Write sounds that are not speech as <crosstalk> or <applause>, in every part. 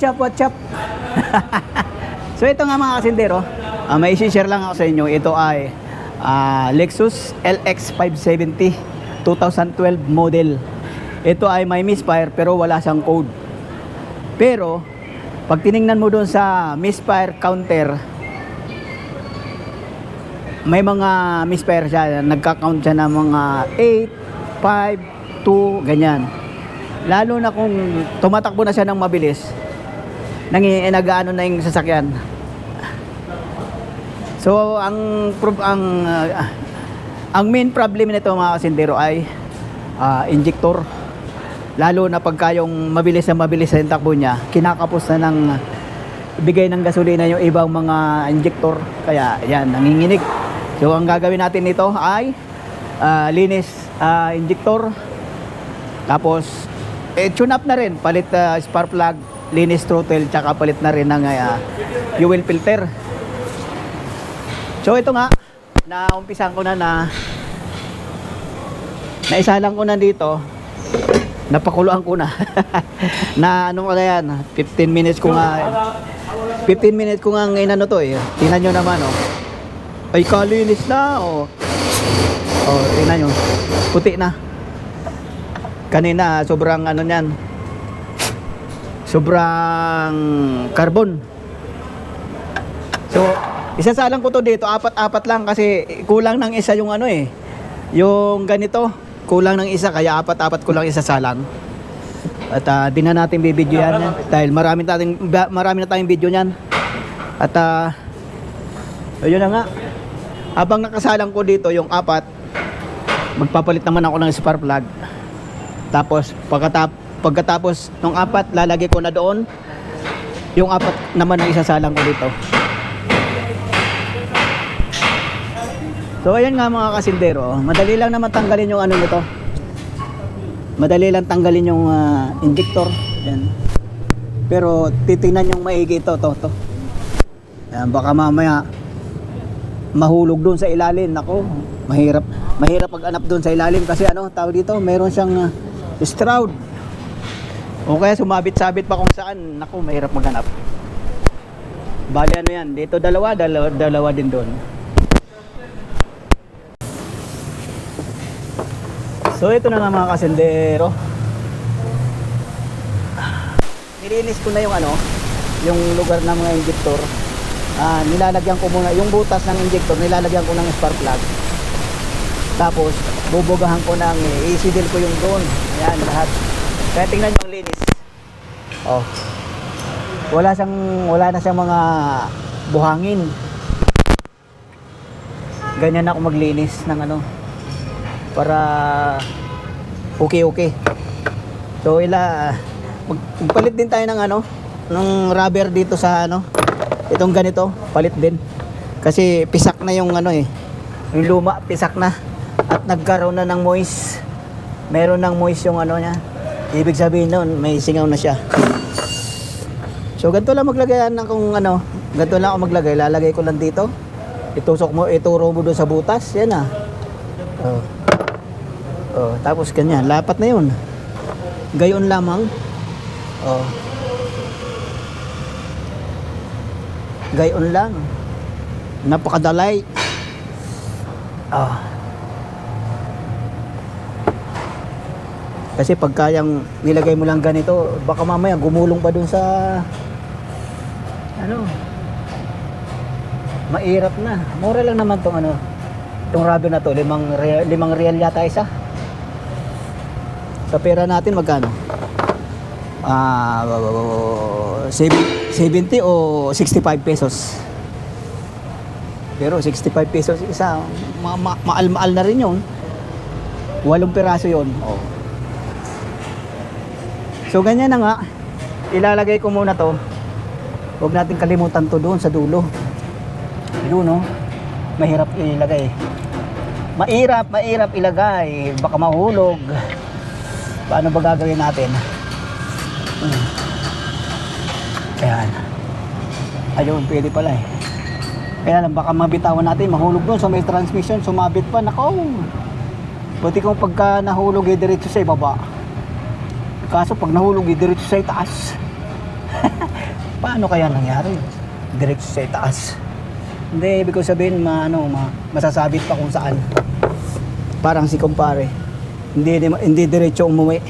what's up, what's up? so ito nga mga kasindero, ah, may share lang ako sa inyo. Ito ay ah, Lexus LX 570 2012 model. Ito ay may misfire pero wala siyang code. Pero pag tiningnan mo doon sa misfire counter, may mga misfire siya. Nagka-count siya ng mga 8, 5, 2, ganyan. Lalo na kung tumatakbo na siya ng mabilis, nangi nag-ano na yung sasakyan. So ang ang ah, ang main problem nito mga kasindero ay ah, injector. Lalo na pagka yung mabilis na mabilis na takbo niya, kinakapos na ng bigay ng gasolina yung ibang mga injector. Kaya yan, nanginginig. So ang gagawin natin nito ay ah, linis ah, injector. Tapos eh, tune up na rin, palit ah, spark plug, linis throttle, tsaka palit na rin ng ah, fuel filter. So ito nga, naumpisan ko na na naisalang ko na dito napakuluan ko na. <laughs> Na ano na yan 15 minutes ko nga 15 minutes ko nga ngayon ano to eh. Tingnan nyo naman oh. Ay kalinis na oh. Oh tingnan nyo. Puti na. Kanina sobrang ano niyan sobrang carbon. So isasalang ko to dito apat-apat lang kasi kulang ng isa yung ano eh. Yung ganito kulang ng isa kaya apat-apat ko lang isasalang. At uh, di na natin bibidyo yan dahil marami, ba- marami na tayong video niyan. At uh, ayun na nga. Habang nakasalang ko dito yung apat magpapalit naman ako ng spark plug tapos pagkatap pagkatapos ng apat lalagay ko na doon yung apat naman na isasalang ko dito So ayan nga mga kasindero, madali lang naman tanggalin yung ano nito. Madali lang tanggalin yung ah, injector. Yan. Pero titingnan yung maigi ito, to, to. Yan, baka mamaya mahulog doon sa ilalim. Nako, mahirap mahirap pag-anap doon sa ilalim kasi ano, tawag dito, meron siyang ah, stroud. O kaya sumabit-sabit pa kung saan. Nako, mahirap maghanap. Bali ano yan, dito dalawa, dalawa, dalawa din doon. So ito na nga mga kasendero. Nilinis ko na yung ano, yung lugar ng mga injector. Ah, nilalagyan ko muna yung butas ng injector, nilalagyan ko ng spark plug. Tapos bubugahan ko ng i-seal ko yung doon. Ayan, lahat. Kaya tingnan yung linis. Oh. Wala siyang wala na siyang mga buhangin. Ganyan ako maglinis ng ano, para okay okay so ila mag, magpalit din tayo ng ano ng rubber dito sa ano itong ganito palit din kasi pisak na yung ano eh yung luma pisak na at nagkaroon na ng moist meron ng moist yung ano niya ibig sabihin nun may singaw na siya so ganito lang maglagay ng kung ano ganito lang ako maglagay lalagay ko lang dito itusok mo ituro mo doon sa butas yan ah oh. Oh, tapos ganyan, lapat na 'yun. Gayon lamang. Oh. Gayon lang. Napakadalay. Ah. Kasi pag kayang nilagay mo lang ganito, baka mamaya gumulong pa dun sa ano. Mairap na. Mura lang naman tong ano, tong rubber na to, limang real, limang real yata isa. Sa pera natin magkano? Ah, uh, 70 o 65 pesos. Pero 65 pesos isa, ma ma maal-maal na rin 'yon. Walong piraso 'yon. Oh. So ganyan na nga. Ilalagay ko muna 'to. Huwag natin kalimutan 'to doon sa dulo. Yun no. Mahirap ilagay. Mahirap, mahirap ilagay. Baka mahulog. Paano ba gagawin natin? Hmm. Ayan. Ayun, pwede pala eh. Kaya lang, baka mabitawan natin, mahulog doon sa may transmission, sumabit pa, nako. Buti kung pagka nahulog, eh, diretso sa ibaba. Kaso pag nahulog, diretso sa itaas. <laughs> paano kaya nangyari? Diretso sa itaas. Hindi, ibig ko sabihin, ma, ano, ma, masasabit pa kung saan. Parang si kumpare. Hindi, hindi, diretso umuwi.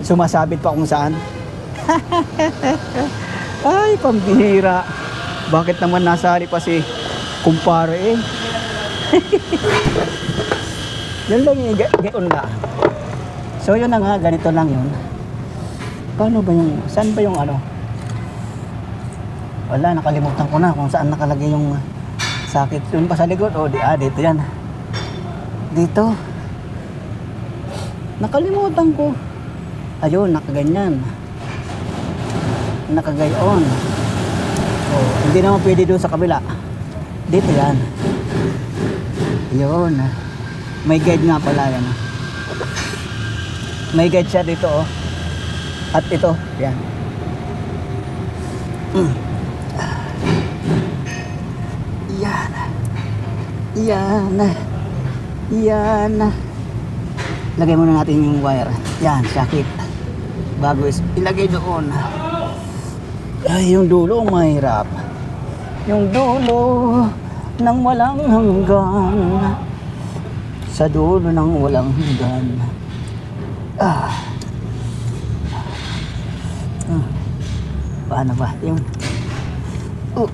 Sumasabit pa kung saan. <laughs> Ay, pambihira. Bakit naman nasali pa si kumpare eh? <laughs> yun lang yung ga- gaon na. So yun na nga, ganito lang yun. Paano ba yung, saan ba yung ano? Wala, nakalimutan ko na kung saan nakalagay yung sakit. Yung pa sa likod, o di, ah, dito yan. Dito. Nakalimutan ko. Ayun, nakaganyan. Nakagayon. Oh, hindi naman pwede doon sa kabila. Dito yan. Yun. May guide nga pala yan. May guide siya dito oh. At ito, yan. Mm. Yan. Yan. Yan. Lagay muna natin yung wire. Yan, sakit. Bago is ilagay doon. Ay, yung dulo mahirap. Yung dulo ng walang hanggan. Sa dulo ng walang hanggan. Ah. Ah. Paano ba? Yung... Oh.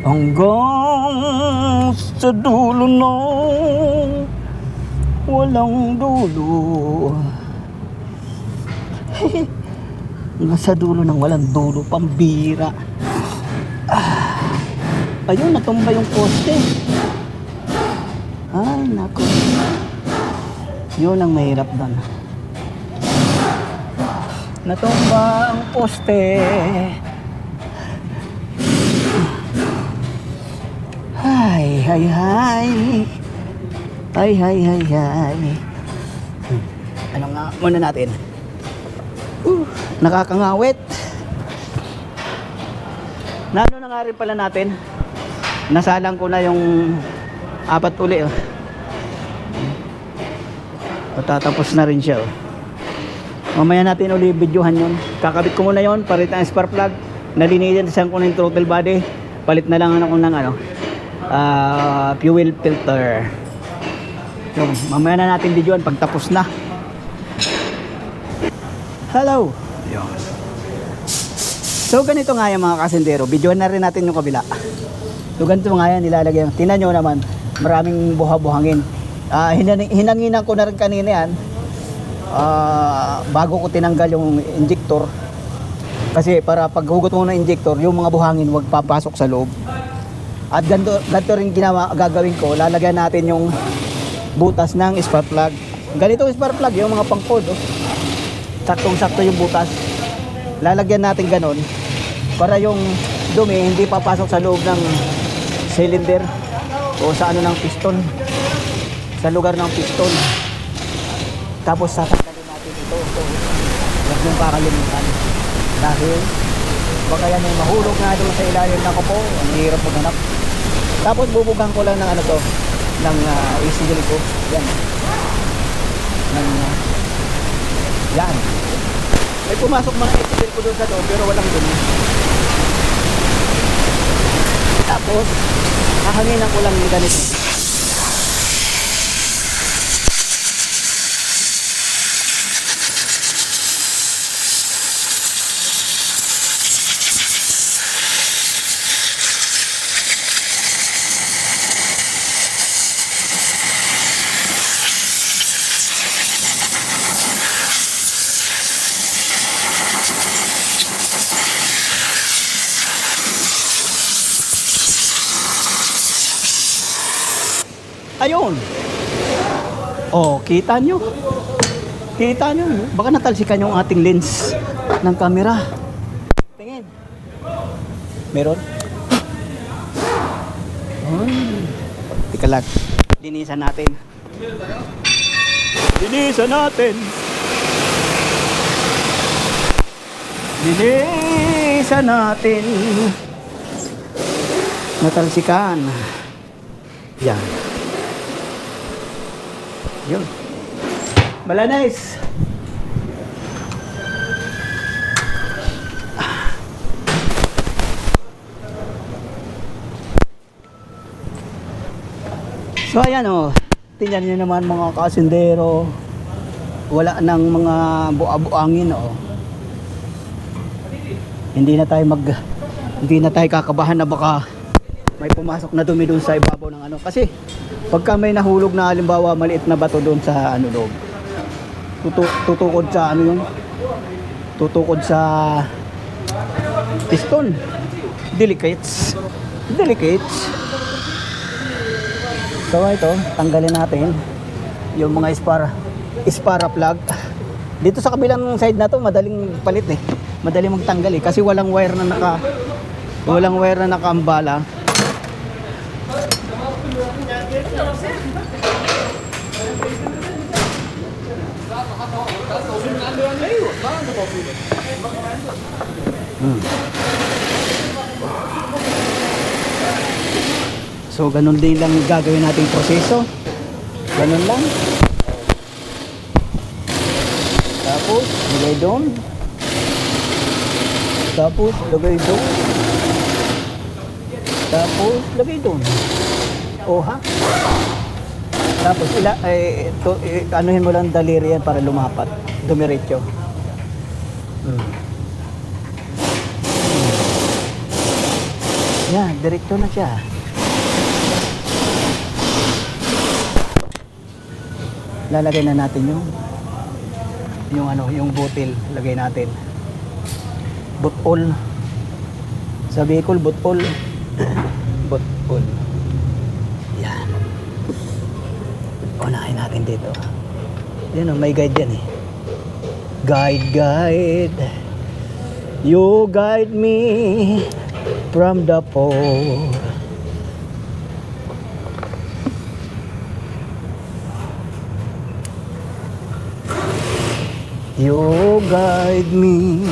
Hanggang sa dulo ng walang dulo. Hanggang sa dulo ng walang dulo, pambira. Ah. Ayun, natumba yung poste. Ay, nako. Yun ang mahirap doon. Natumba ang poste. Hay, hay, hay. Hay, hay, hay, hay. Ano nga muna natin? Uh, nakakangawit. Nano na nga rin pala natin. Nasalang ko na yung apat uli. Oh. O, tatapos na rin siya. Oh. Mamaya natin uli videohan yun. Kakabit ko muna yon palit ang spark plug. Nalinisan ko na yung throttle body. Palit na lang ako ng ano, ah, fuel filter. So, mamaya na natin videohan pag tapos na. Hello. Yun. So ganito nga yung mga kasendero. Videohan na rin natin yung kabila. So ganito nga yan nilalagay. Tingnan nyo naman. Maraming buha-buhangin. Ah, hinan- hinanginan ko na rin kanina yan. Ah, bago ko tinanggal yung injector. Kasi para pag hugot mo ng injector, yung mga buhangin wag papasok sa loob. At ganito, ganito rin ginawa, gagawin ko. Lalagyan natin yung butas ng spark plug. Ganito yung spark plug, yung mga pangkod. Oh. Saktong-sakto yung butas. Lalagyan natin ganon para yung dumi hindi papasok sa loob ng cylinder o sa ano ng piston. Sa lugar ng piston. Tapos tatanggalin natin ito. ito. Huwag mong kakalimutan. Dahil baka yan yung mahulog nga doon sa ilalim ng kupo. Ang hirap maghanap. Tapos bubugang ko lang ng ano to ng uh, AC ko. Yan. Ng uh, yan. May pumasok mga AC ko doon sa loob pero walang dumi. Tapos hahanginan ko lang yung ganito. Ayun. Oh, kita nyo. Kita nyo. Baka natalsikan yung ating lens ng camera. Tingin. Meron? Ay. Tika lang. Linisan natin. Linisan natin. Linisan natin. Natalsikan. Yan. Yun. Malanais! So ayan o, oh, tingnan nyo naman mga kasindero, wala nang mga buabuangin o. Oh. Hindi na tayo mag, hindi na tayo kakabahan na baka may pumasok na dumi doon sa ibabaw ng ano. Kasi pagka may nahulog na halimbawa maliit na bato doon sa ano loob. Tutu tutukod sa ano yun? Tutukod sa piston. Delicates. Delicates. So ito tanggalin natin yung mga spara spara plug. Dito sa kabilang side na to madaling palit eh. Madaling magtanggal eh kasi walang wire na naka walang wire na nakaambala Hmm. So, ganun din lang gagawin nating proseso. Ganun lang. Tapos, lagay doon. Tapos, lagay doon. Tapos, lagay doon. O? Tapos, ila, eh, to, eh, anuhin mo lang daliri yan para lumapat. Dumiretso. Hmm. Yan, diretso na siya. Lalagay na natin yung yung ano, yung butil, lagay natin. Butol. Sa Bicol, butol. <clears throat> butol. Yan. Unahin natin dito. Yan oh, may guide yan eh. Guide, guide. You guide me from the pole. You guide me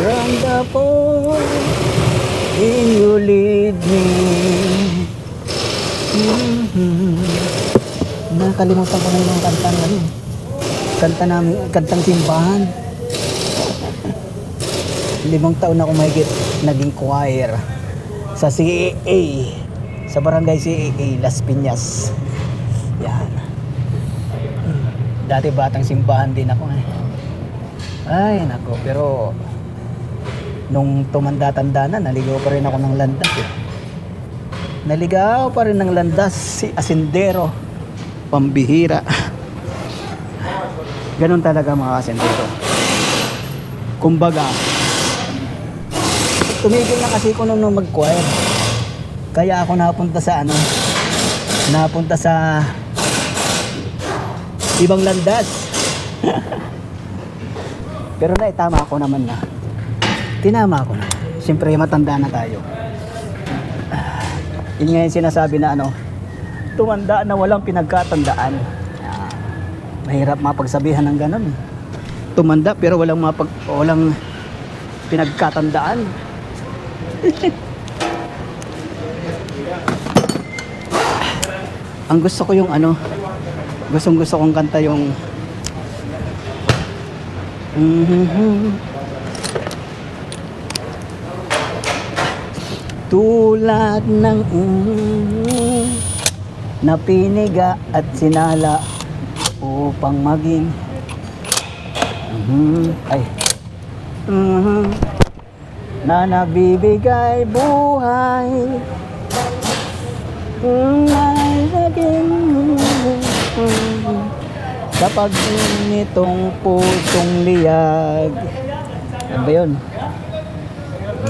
from the pole, and you lead me. Mhm. Nakalimutan ko na yung kanta ano. Kanta namin, kantang simbahan. Limang taon na ako mahigit naging choir sa CAA, sa barangay CAA, Las Piñas. Yan. Dati batang simbahan din ako eh. Ay, nako. Pero, nung tumanda-tanda na, naligaw pa rin ako ng landas eh. Naligaw pa rin ng landas si Asindero. Pambihira. Ganon talaga mga asindero. Kumbaga, tumigil na kasi ko nung, mag-choir. Kaya ako napunta sa ano, napunta sa ibang landas. <laughs> Pero na, tama ako naman na. Tinama ako na. Siyempre, matanda na tayo. <sighs> Yun nga yung sinasabi na ano, tumanda na walang pinagkatandaan. Ah, mahirap mapagsabihan ng ganun. eh. Tumanda pero walang mapag walang pinagkatandaan. <laughs> Ang gusto ko yung ano, gustong gusto kong kanta yung. <laughs> Tulad ng mm, na piniga at sinala upang maging Mhm. ay Mhm. na nabibigay buhay ay naging kapag nitong pusong liyag ano ba yun?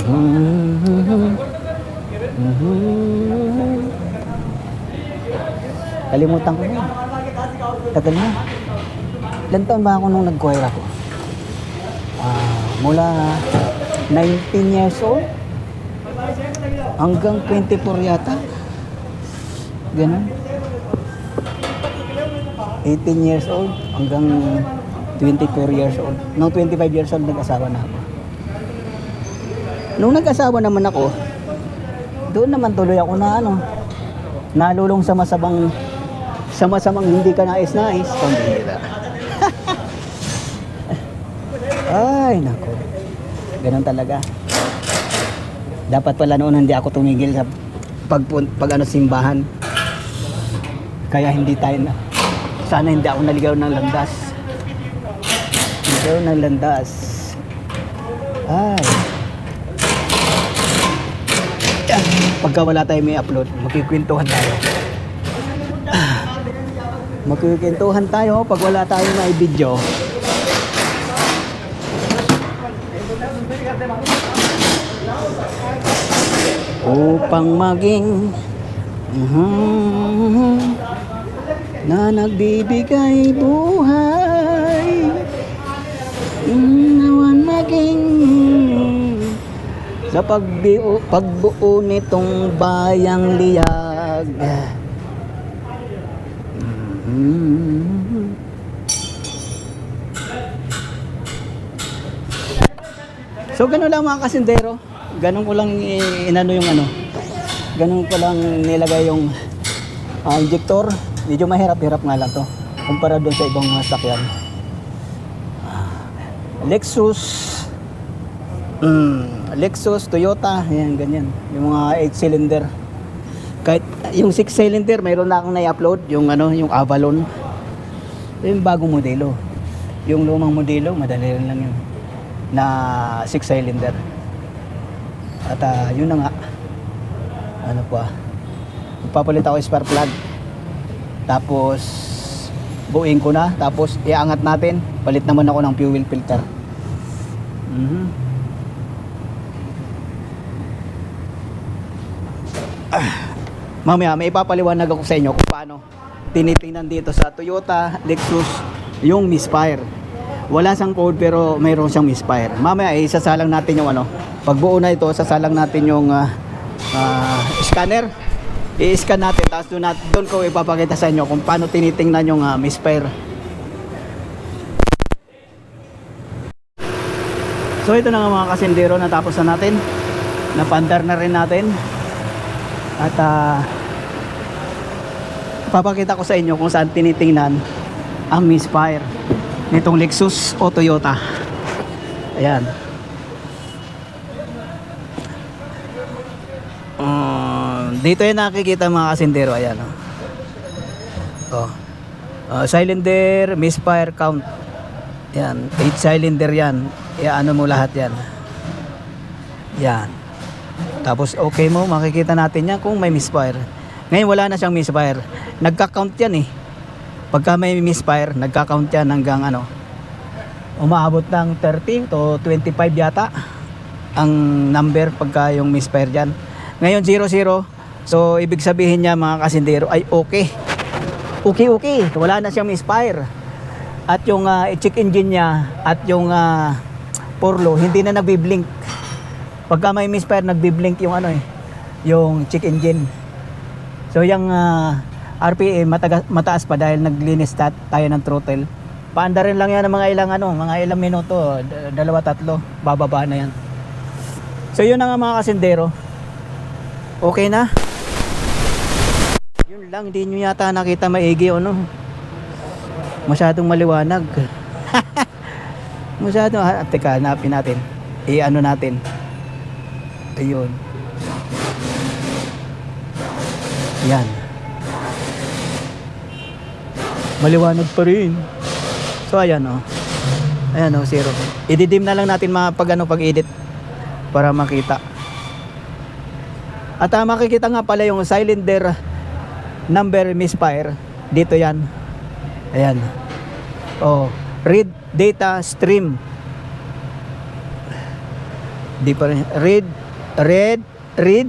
Mhm. Mhm. Kalimutan ko yun. Tagal na. Ilan taon ba ako nung nag-choir ako? Ah, mula 19 years old hanggang 24 yata. Ganun. 18 years old hanggang 24 years old. Nung 25 years old, nag-asawa na ako. Nung nag-asawa naman ako, doon naman tuloy ako na ano, nalulong sa masamang sa masamang hindi ka nais-nais. Pambihira. <laughs> Ay, nako. Ganun talaga. Dapat pala noon hindi ako tumigil sa pag, pag ano simbahan. Kaya hindi tayo na, sana hindi ako naligaw ng landas. Naligaw ng landas. Ay. Pagka wala tayo may upload, magkikwentuhan tayo. Magkikwentuhan tayo pag wala tayo na video. Upang maging mhm, na nagbibigay buhay nawan maging sa pagbuo, pagbuo nitong bayang liyag. So ganun lang mga kasindero. Ganun ko lang inano yung ano. Ganun ko lang nilagay yung ah, injector. Medyo mahirap-hirap nga lang to. Kumpara doon sa ibang mga sakyan. Ah, Lexus. Mm, Lexus, Toyota, ayan ganyan. Yung mga 8 cylinder. Kahit yung 6 cylinder, mayroon na akong na-upload, yung ano, yung Avalon. Yung bagong modelo. Yung lumang modelo, madali rin lang yun. Na 6 cylinder. At ah, yun na nga. Ano pa? Magpapalit ako ng spark plug. Tapos buuin ko na. Tapos iangat natin. Palit naman ako ng fuel filter. Mhm. Ah, mamaya may ipapaliwanag ako sa inyo kung paano tinitingnan dito sa Toyota Lexus yung misfire. Wala siyang code pero mayroon siyang misfire. Mamaya eh, isasalang natin yung ano. Pagbuo na ito, sasalang natin yung ah, ah, scanner. I-scan natin tapos doon, nat- doon ko ipapakita sa inyo kung paano tinitingnan yung uh, misfire. So ito na nga mga kasindero natapos na natin. Napandar na rin natin. At ah papakita ko sa inyo kung saan tinitingnan ang misfire nitong Lexus o Toyota. Ayan. Ah, dito yung nakikita mga kasindero. Ayan. Oh. Oh. Ah, cylinder, misfire count. Yan, 8 cylinder yan. Iano mo lahat yan. Yan. Tapos okay mo, makikita natin yan kung may misfire. Ngayon wala na siyang misfire. Nagka-count yan eh. Pagka may misfire, nagka-count yan hanggang ano. Umaabot ng 30 to 25 yata ang number pagka yung misfire dyan. Ngayon 00. So ibig sabihin niya mga kasindero ay okay. Okay okay. Wala na siyang misfire at yung ah, check engine niya at yung uh, porlo hindi na nagbi-blink pagka may misfire nagbi-blink yung ano eh yung check engine so yung ah, RPM mataga, mataas pa dahil naglinis tat, tayo ng throttle paanda rin lang yan ng mga ilang ano mga ilang minuto dalawa tatlo bababa na yan so yun na nga mga kasindero okay na yun lang hindi nyo yata nakita maigi o no masyadong maliwanag. <laughs> masyadong, ah, teka, hanapin natin. I-ano natin. Ayun. Yan. Maliwanag pa rin. So, ayan. Oh. Ayan oh, zero. I-dim na lang natin mga pag, ano, pag-edit para makita. At uh, makikita nga pala yung cylinder number misfire. Dito yan. Ayan. Oh, read data stream. Di pa rin. Read, read, read.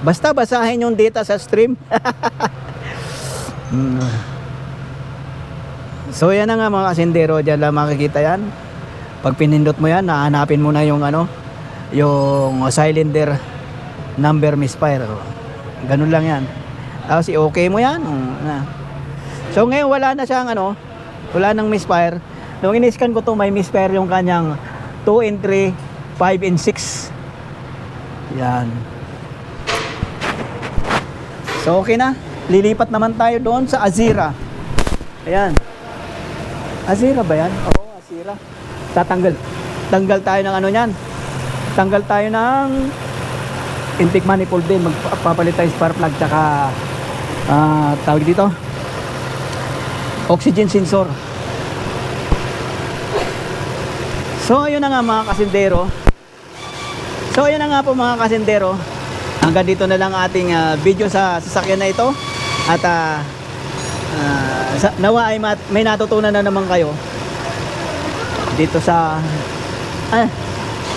Basta basahin yung data sa stream. Hmm. <laughs> so yan na nga mga kasindero, dyan lang makikita yan. Pag pinindot mo yan, nahanapin mo na yung ano, yung cylinder number misfire. Oh. Ganun lang yan. Tapos i-okay mo yan. Oh. So ngayon wala na siyang ano, wala nang misfire. Nung in-scan ko to may misfire yung kanyang 2 and 3, 5 and 6. Yan. So okay na. Lilipat naman tayo doon sa Azira. Ayan. Azira ba yan? Oo, Azira. Tatanggal. Tanggal tayo ng ano niyan. Tanggal tayo ng intake manifold din. Magpapalit tayo spark plug tsaka ah, tawag dito oxygen sensor. So ayun na nga mga kasindero. So ayun na nga po mga kasindero. Hanggang dito na lang ating ah, video sa sasakyan na ito. At ah, ah, sa, nawa ay mat- may natutunan na naman kayo dito sa ah,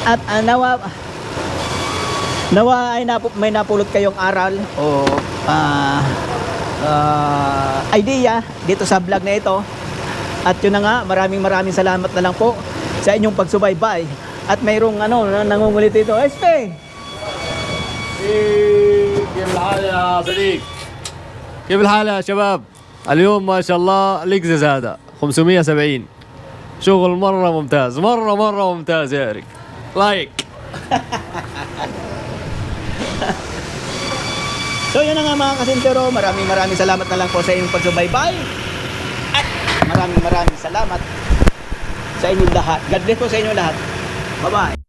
at ah, nawa nawa ay napu, may napulot kayong aral o ah, ah, idea dito sa vlog na ito at yun na nga maraming maraming salamat na lang po sa inyong pagsubaybay at mayroong ano na- nangungulit dito SP كيف الحال يا صديق؟ كيف الحال يا شباب؟ اليوم ما شاء الله لكزس هذا 570 شغل مرة ممتاز مرة مرة ممتاز يا إريك لايك So yun na nga mga kasintero, maraming maraming salamat na lang po sa inyong pagsubaybay. At maraming maraming salamat sa inyong lahat. God bless po sa inyong lahat. Bye-bye.